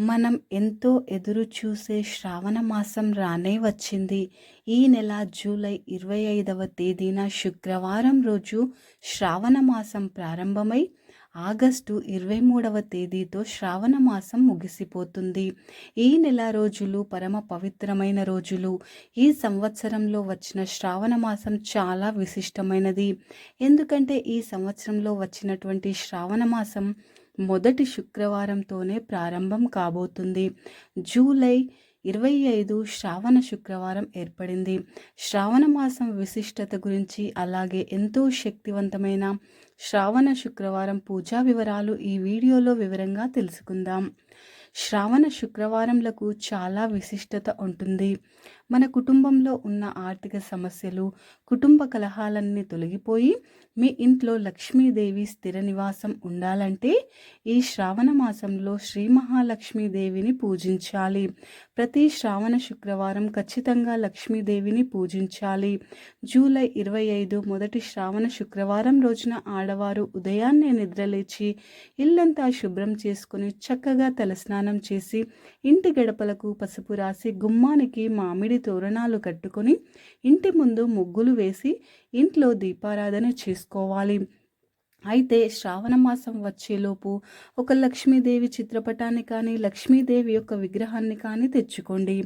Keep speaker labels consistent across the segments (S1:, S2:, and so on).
S1: మనం ఎంతో ఎదురు చూసే శ్రావణ మాసం రానే వచ్చింది. ఈ నెల జూలై ఇరవై ఐదవ తేదీన శుక్రవారం రోజు శ్రావణ మాసం ప్రారంభమై ఆగస్టు ఇరవై మూడవ తేదీతో శ్రావణ మాసం ముగిసిపోతుంది. ఈ నెల రోజులు పరమ పవిత్రమైన రోజులు. ఈ సంవత్సరంలో వచ్చిన శ్రావణ మాసం చాలా విశిష్టమైనది. ఎందుకంటే ఈ సంవత్సరంలో వచ్చినటువంటి శ్రావణ మాసం మొదటి శుక్రవారంతోనే ప్రారంభం కాబోతుంది. జూలై ఇరవై ఐదు శ్రావణ శుక్రవారం ఏర్పడింది. శ్రావణ మాసం విశిష్టత గురించి అలాగే ఎంతో శక్తివంతమైన శ్రావణ శుక్రవారం పూజా వివరాలు ఈ వీడియోలో వివరంగా తెలుసుకుందాం. శ్రావణ శుక్రవారంలకు చాలా విశిష్టత ఉంటుంది. మన కుటుంబంలో ఉన్న ఆర్థిక సమస్యలు కుటుంబ కలహాలన్నీ తొలగిపోయి మీ ఇంట్లో లక్ష్మీదేవి స్థిర నివాసం ఉండాలంటే ఈ శ్రావణ మాసంలో శ్రీ మహాలక్ష్మీదేవిని పూజించాలి. ప్రతి శ్రావణ శుక్రవారం ఖచ్చితంగా లక్ష్మీదేవిని పూజించాలి. జూలై ఇరవై ఐదు మొదటి శ్రావణ శుక్రవారం రోజున ఆడవారు ఉదయాన్నే నిద్రలేచి ఇల్లంతా శుభ్రం చేసుకుని చక్కగా తలస్నానం స్నానం చేసి ఇంటి గడపలకు పసుపు రాసి గుమ్మానికి మామిడి తోరణాలు కట్టుకొని ఇంటి ముందు ముగ్గులు వేసి ఇంట్లో దీపారాధన చేసుకోవాలి. అయితే శ్రావణ మాసం వచ్చేలోపు ఒక లక్ష్మీదేవి చిత్రపటాన్ని కానీ లక్ష్మీదేవి యొక్క విగ్రహాన్ని కానీ తెచ్చుకోండి.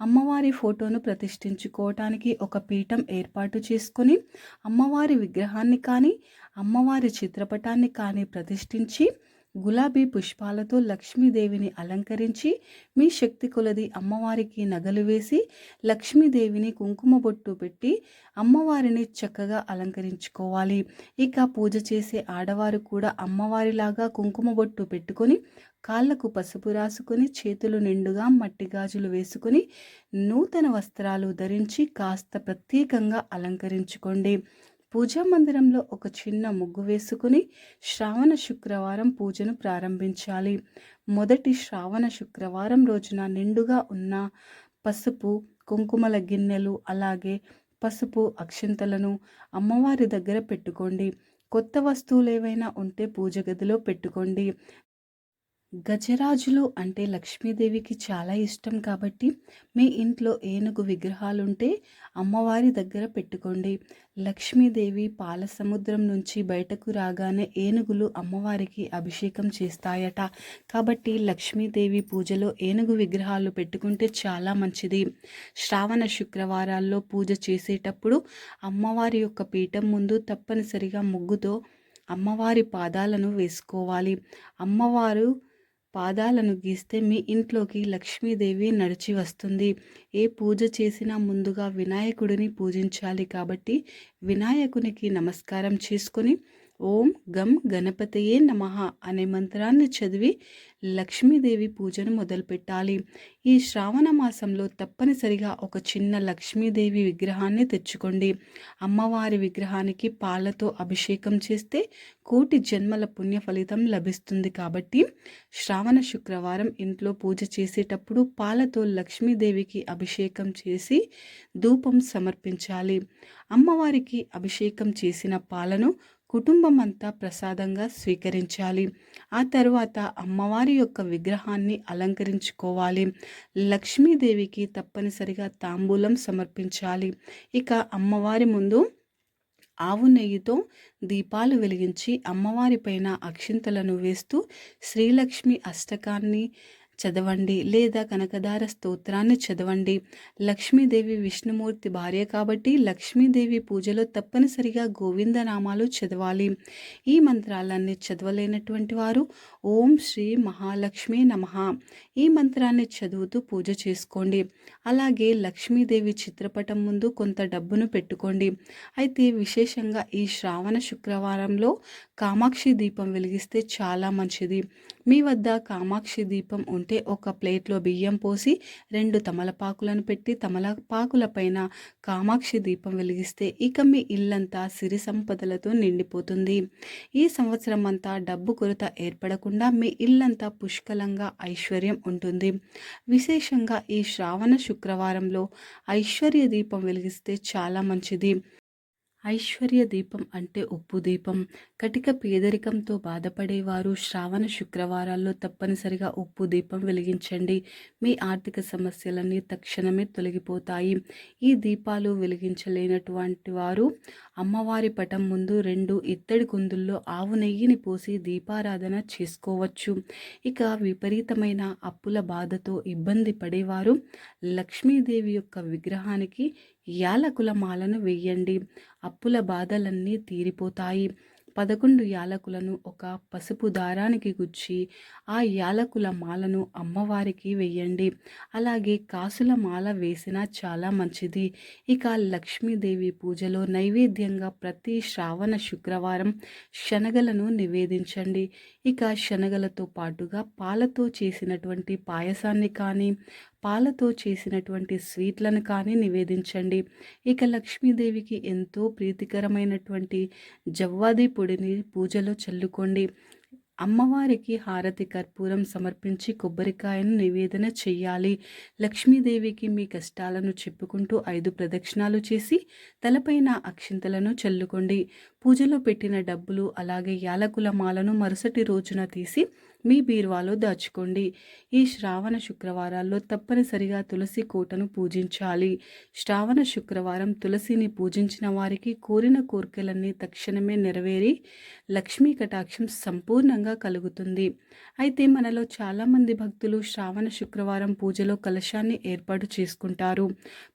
S1: అమ్మవారి ఫోటోను ప్రతిష్ఠించుకోవటానికి ఒక పీఠం ఏర్పాటు చేసుకొని అమ్మవారి విగ్రహాన్ని కానీ అమ్మవారి చిత్రపటాన్ని కానీ ప్రతిష్ఠించి గులాబీ పుష్పాలతో లక్ష్మీదేవిని అలంకరించి మీ శక్తి కొలది అమ్మవారికి నగలు వేసి లక్ష్మీదేవిని కుంకుమ బొట్టు పెట్టి అమ్మవారిని చక్కగా అలంకరించుకోవాలి. ఇక పూజ చేసే ఆడవారు కూడా అమ్మవారిలాగా కుంకుమ బొట్టు పెట్టుకొని కాళ్ళకు పసుపు రాసుకొని చేతులు నిండుగా మట్టి గాజులు వేసుకొని నూతన వస్త్రాలు ధరించి కాస్త ప్రత్యేకంగా అలంకరించుకోండి. పూజా మందిరంలో ఒక చిన్న ముగ్గు వేసుకుని శ్రావణ శుక్రవారం పూజను ప్రారంభించాలి. మొదటి శ్రావణ శుక్రవారం రోజున నిండుగా ఉన్న పసుపు కుంకుమల గిన్నెలు అలాగే పసుపు అక్షింతలను అమ్మవారి దగ్గర పెట్టుకోండి. కొత్త వస్తువులు ఏవైనా ఉంటే పూజ గదిలో పెట్టుకోండి. గజరాజులు అంటే లక్ష్మీదేవికి చాలా ఇష్టం కాబట్టి మీ ఇంట్లో ఏనుగు విగ్రహాలుంటే అమ్మవారి దగ్గర పెట్టుకోండి. లక్ష్మీదేవి పాల సముద్రం నుంచి బయటకు రాగానే ఏనుగులు అమ్మవారికి అభిషేకం చేస్తాయట. కాబట్టి లక్ష్మీదేవి పూజలో ఏనుగు విగ్రహాలు పెట్టుకుంటే చాలా మంచిది. శ్రావణ శుక్రవారాల్లో పూజ చేసేటప్పుడు అమ్మవారి యొక్క పీఠం ముందు తప్పనిసరిగా ముగ్గుతో అమ్మవారి పాదాలను వేసుకోవాలి. అమ్మవారు పాదాలను గీస్తే మీ ఇంట్లోకి లక్ష్మీదేవి నడిచి వస్తుంది. ఏ పూజ చేసినా ముందుగా వినాయకుడిని పూజించాలి కాబట్టి వినాయకునికి నమస్కారం చేసుకొని ఓం గం గణపతయే నమ అనే మంత్రాన్ని చదివి లక్ష్మీదేవి పూజను మొదలుపెట్టాలి. ఈ శ్రావణ మాసంలో తప్పనిసరిగా ఒక చిన్న లక్ష్మీదేవి విగ్రహాన్ని తెచ్చుకోండి. అమ్మవారి విగ్రహానికి పాలతో అభిషేకం చేస్తే కోటి జన్మల పుణ్య ఫలితం లభిస్తుంది కాబట్టి శ్రావణ శుక్రవారం ఇంట్లో పూజ చేసేటప్పుడు పాలతో లక్ష్మీదేవికి అభిషేకం చేసి ధూపం సమర్పించాలి. అమ్మవారికి అభిషేకం చేసిన పాలను కుటుంబం అంతా ప్రసాదంగా స్వీకరించాలి. ఆ తర్వాత అమ్మవారి యొక్క విగ్రహాన్ని అలంకరించుకోవాలి. లక్ష్మీదేవికి తప్పనిసరిగా తాంబూలం సమర్పించాలి. ఇక అమ్మవారి ముందు ఆవు నెయ్యితో దీపాలు వెలిగించి అమ్మవారి పైన అక్షింతలను వేస్తూ శ్రీలక్ష్మి అష్టకాన్ని చదవండి లేదా కనకదార స్తోత్రాన్ని చదవండి. లక్ష్మీదేవి విష్ణుమూర్తి భార్య కాబట్టి లక్ష్మీదేవి పూజలో తప్పనిసరిగా గోవిందనామాలు చదవాలి. ఈ మంత్రాలన్నీ చదవలేనటువంటి వారు ఓం శ్రీ మహాలక్ష్మి నమ. ఈ మంత్రాన్ని చదువుతూ పూజ చేసుకోండి. అలాగే లక్ష్మీదేవి చిత్రపటం ముందు కొంత డబ్బును పెట్టుకోండి. అయితే విశేషంగా ఈ శ్రావణ శుక్రవారంలో కామాక్షి దీపం వెలిగిస్తే చాలా మంచిది. మీ వద్ద కామాక్షి దీపం ఉంటే ఒక ప్లేట్లో బియ్యం పోసి రెండు తమలపాకులను పెట్టి తమలపాకుల పైన కామాక్షి దీపం వెలిగిస్తే ఇక మీ ఇల్లంతా సిరి సంపదలతో నిండిపోతుంది. ఈ సంవత్సరం అంతా డబ్బు కొరత ఏర్పడకుండా మీ ఇల్లంతా పుష్కలంగా ఐశ్వర్యం ఉంటుంది. విశేషంగా ఈ శ్రావణ శుక్రవారంలో ఐశ్వర్య దీపం వెలిగిస్తే చాలా మంచిది. ఐశ్వర్య దీపం అంటే ఉప్పు దీపం. కటిక పేదరికంతో బాధపడేవారు శ్రావణ శుక్రవారాల్లో తప్పనిసరిగా ఉప్పు దీపం వెలిగించండి. మీ ఆర్థిక సమస్యలన్నీ తక్షణమే తొలగిపోతాయి. ఈ దీపాలు వెలిగించలేనటువంటి వారు అమ్మవారి పటం ముందు రెండు ఇత్తడి కుందుల్లో ఆవు నెయ్యిని పోసి దీపారాధన చేసుకోవచ్చు. ఇక విపరీతమైన అప్పుల బాధతో ఇబ్బంది పడేవారు లక్ష్మీదేవి యొక్క విగ్రహానికి యాలకుల మాలను వెయ్యండి. అప్పుల బాధలన్నీ తీరిపోతాయి. పదకొండు యాలకులను ఒక పసుపు దారానికి గుచ్చి ఆ యాలకుల మాలను అమ్మవారికి వెయ్యండి. అలాగే కాసుల మాల వేసినా చాలా మంచిది. ఇక లక్ష్మీదేవి పూజలో నైవేద్యంగా ప్రతి శ్రావణ శుక్రవారం శనగలను నివేదించండి. ఇక శనగలతో పాటుగా పాలతో చేసినటువంటి పాయసాన్ని కానీ పాలతో చేసినటువంటి స్వీట్లను కానీ నివేదించండి. ఇక లక్ష్మీదేవికి ఎంతో ప్రీతికరమైనటువంటి జవ్వాది పొడిని పూజలో చల్లుకోండి. అమ్మవారికి హారతి కర్పూరం సమర్పించి కొబ్బరికాయను నివేదన చెయ్యాలి. లక్ష్మీదేవికి మీ కష్టాలను చెప్పుకుంటూ ఐదు ప్రదక్షిణాలు చేసి తలపైన అక్షింతలను చల్లుకోండి. పూజలో పెట్టిన డబ్బులు అలాగే యాలకుల మాలను మరుసటి రోజున తీసి మీ బీరువాలో దాచుకోండి. ఈ శ్రావణ శుక్రవారాల్లో తప్పనిసరిగా తులసి కోటను పూజించాలి. శ్రావణ శుక్రవారం తులసిని పూజించిన వారికి కోరిన కోరికలన్నీ తక్షణమే నెరవేరి లక్ష్మీ కటాక్షం సంపూర్ణంగా కలుగుతుంది. అయితే మనలో చాలామంది భక్తులు శ్రావణ శుక్రవారం పూజలో కలశాన్ని ఏర్పాటు చేసుకుంటారు.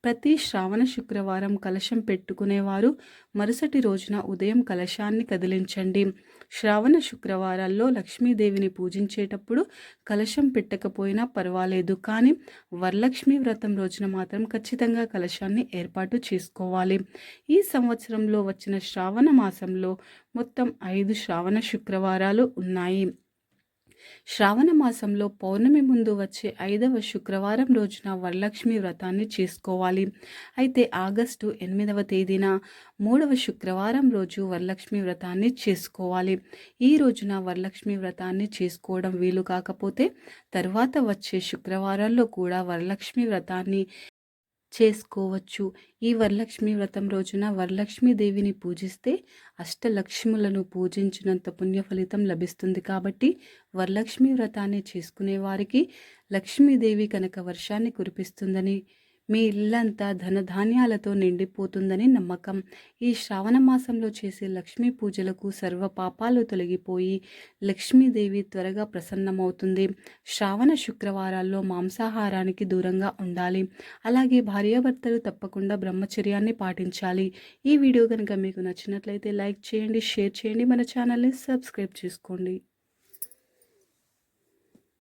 S1: ప్రతి శ్రావణ శుక్రవారం కలశం పెట్టుకునేవారు మరుసటి రోజున ఉదయం కలశాన్ని కదిలించండి. శ్రావణ శుక్రవారాల్లో లక్ష్మీదేవిని పూజించేటప్పుడు కలశం పెట్టకపోయినా పర్వాలేదు. కానీ వరలక్ష్మి వ్రతం రోజున మాత్రం ఖచ్చితంగా కలశాన్ని ఏర్పాటు చేసుకోవాలి. ఈ సంవత్సరంలో వచ్చిన శ్రావణ మాసంలో మొత్తం ఐదు శ్రావణ శుక్రవారాలు ఉన్నాయి. శ్రావణ మాసంలో పౌర్ణమి ముందు వచ్చే ఐదవ శుక్రవారం రోజున వరలక్ష్మి వ్రతాన్ని చేసుకోవాలి. అయితే ఆగస్టు ఎనిమిదవ తేదీన మూడవ శుక్రవారం రోజు వరలక్ష్మి వ్రతాన్ని చేసుకోవాలి. ఈ రోజున వరలక్ష్మి వ్రతాన్ని చేసుకోవడం వీలు కాకపోతే తర్వాత వచ్చే శుక్రవారాల్లో కూడా వరలక్ష్మి వ్రతాన్ని చేసుకోవచ్చు. ఈ వరలక్ష్మి వ్రతం రోజున వరలక్ష్మీదేవిని పూజిస్తే అష్టలక్ష్ములను పూజించినంత పుణ్య ఫలితం లభిస్తుంది. కాబట్టి వరలక్ష్మి వ్రతాన్ని చేసుకునే వారికి లక్ష్మీదేవి కనుక వర్షాన్ని కురిపిస్తుందని మీ ఇల్లంతా ధనధాన్యాలతో నిండిపోతుందని నమ్మకం. ఈ శ్రావణ మాసంలో చేసే లక్ష్మీ పూజలకు సర్వ పాపాలు తొలగిపోయి లక్ష్మీదేవి త్వరగా ప్రసన్నమవుతుంది. శ్రావణ శుక్రవారాల్లో మాంసాహారానికి దూరంగా ఉండాలి. అలాగే భార్యాభర్తలు తప్పకుండా బ్రహ్మచర్యాన్ని పాటించాలి. ఈ వీడియో కనుక మీకు నచ్చినట్లయితే లైక్ చేయండి షేర్ చేయండి మన ఛానల్ని సబ్స్క్రైబ్ చేసుకోండి.